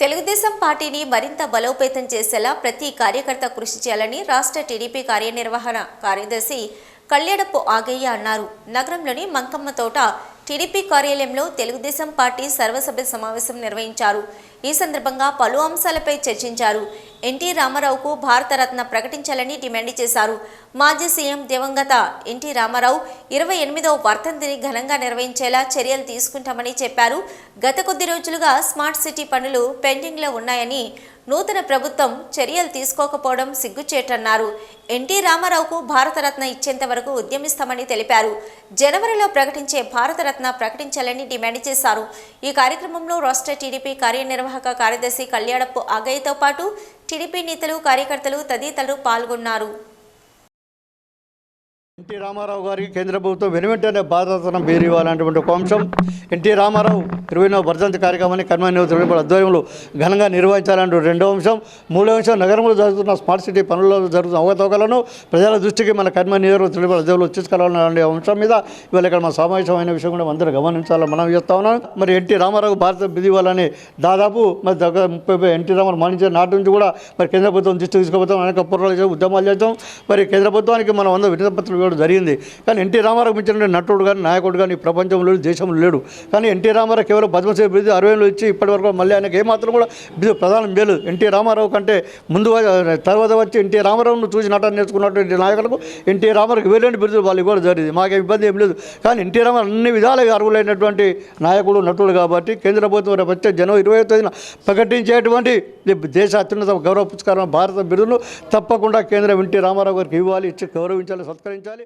తెలుగుదేశం పార్టీని మరింత బలోపేతం చేసేలా ప్రతి కార్యకర్త కృషి చేయాలని రాష్ట్ర టీడీపీ కార్యనిర్వహణ కార్యదర్శి కళ్యాణపు ఆగయ్య అన్నారు. నగరంలోని మంకమ్మ తోట టీడీపీ కార్యాలయంలో తెలుగుదేశం పార్టీ సర్వసభ్య సమావేశం నిర్వహించారు. ఈ సందర్భంగా పలు అంశాలపై చర్చించారు. ఎన్టీ రామారావుకు భారతరత్న ప్రకటించాలని డిమాండ్ చేశారు. మాజీ సీఎం దివంగత ఎన్టీ రామారావు ఇరవై ఎనిమిదవ వర్ధంతిని ఘనంగా నిర్వహించేలా చర్యలు తీసుకుంటామని చెప్పారు. గత కొద్ది రోజులుగా స్మార్ట్ సిటీ పనులు పెండింగ్లో ఉన్నాయని నూతన ప్రభుత్వం చర్యలు తీసుకోకపోవడం సిగ్గుచేటన్నారు. ఎన్టీ రామారావుకు భారతరత్న ఇచ్చేంత వరకు ఉద్యమిస్తామని తెలిపారు. జనవరిలో ప్రకటించే భారతరత్న ప్రకటించాలని డిమాండ్ చేశారు. ఈ కార్యక్రమంలో రాష్ట్ర టీడీపీ కార్యనిర్వాహక కార్యదర్శి కళ్యాణప్పు అగయ్యతో పాటు టీడీపీ నేతలు కార్యకర్తలు తదితరులు పాల్గొన్నారు. ఎన్టీ రామారావు గారికి కేంద్ర ప్రభుత్వం వెనువెంటనే భారతరత్నం పేరు ఇవ్వాలనేటువంటి ఒక అంశం. ఎన్టీ రామారావు ఇరవైనవ వర్ధంతి కార్యక్రమాన్ని కన్వైన్ ఆధ్వర్యంలో ఘనంగా నిర్వహించాలంటూ రెండో అంశం. మూడో అంశం నగరంలో జరుగుతున్న స్మార్ట్ సిటీ పనుల్లో జరుగుతున్న అవకతవకలను ప్రజల దృష్టికి మన కన్వైన్ నియోజకవర్గ ఆధ్వర్యంలో తీసుకెళ్ళాలనే అంశం మీద ఇవాళ ఇక్కడ మన సమావేశమైన విషయం కూడా అందరూ గమనించాలని మనం చేస్తా ఉన్నాం. మరి ఎన్టీ రామారావు భారత బిధి ఇవ్వాలని దాదాపు మరి దగ్గర ముప్పై ఎన్టీ రామారావు మరణించిన నాటి నుంచి కూడా మరి కేంద్ర ప్రభుత్వం దృష్టికి తీసుకుపోతాం అనేక పూర్వాలు ఉద్యమాలు చేస్తాం. మరి కేంద్ర ప్రభుత్వానికి మనం వంద వినతిపత్రాలు ఇవ్వడం జరిగింది. కానీ ఎన్టీ రామారావు మించిన నటుడు కానీ నాయకుడు కానీ ప్రపంచంలో లేడు, దేశంలో లేడు. కానీ ఎన్టీ రామారావు కేవలం పద్మశ్రీ బిరుదు అరవైలో ఇచ్చి ఇప్పటివరకు మళ్ళీ ఆయనకి ఏమాత్రం కూడా బిరుదు ప్రధానం మేలు ఎన్టీ రామారావు కంటే ముందు తర్వాత వచ్చి ఎన్టీ రామారావును చూసి నటన నేర్చుకున్నటువంటి నాయకులకు ఎన్టీ రామారావుకి వేలేని బిరుదులు వాళ్ళు ఇవ్వడం జరిగింది. మాకు ఇబ్బంది ఏం లేదు. కానీ ఎన్టీ రామారావు అన్ని విధాలుగా అర్హులైనటువంటి నాయకుడు నటుడు కాబట్టి కేంద్ర ప్రభుత్వం రేపు వచ్చే జనవరి ఇరవై తేదీన ప్రకటించేటువంటి దేశ అత్యున్నత గౌరవ పురస్కారం భారత బిరుదును తప్పకుండా కేంద్రం ఎన్టీ రామారావు గారికి ఇవ్వాలి ఇచ్చి గౌరవించాలి సత్కరించాలి.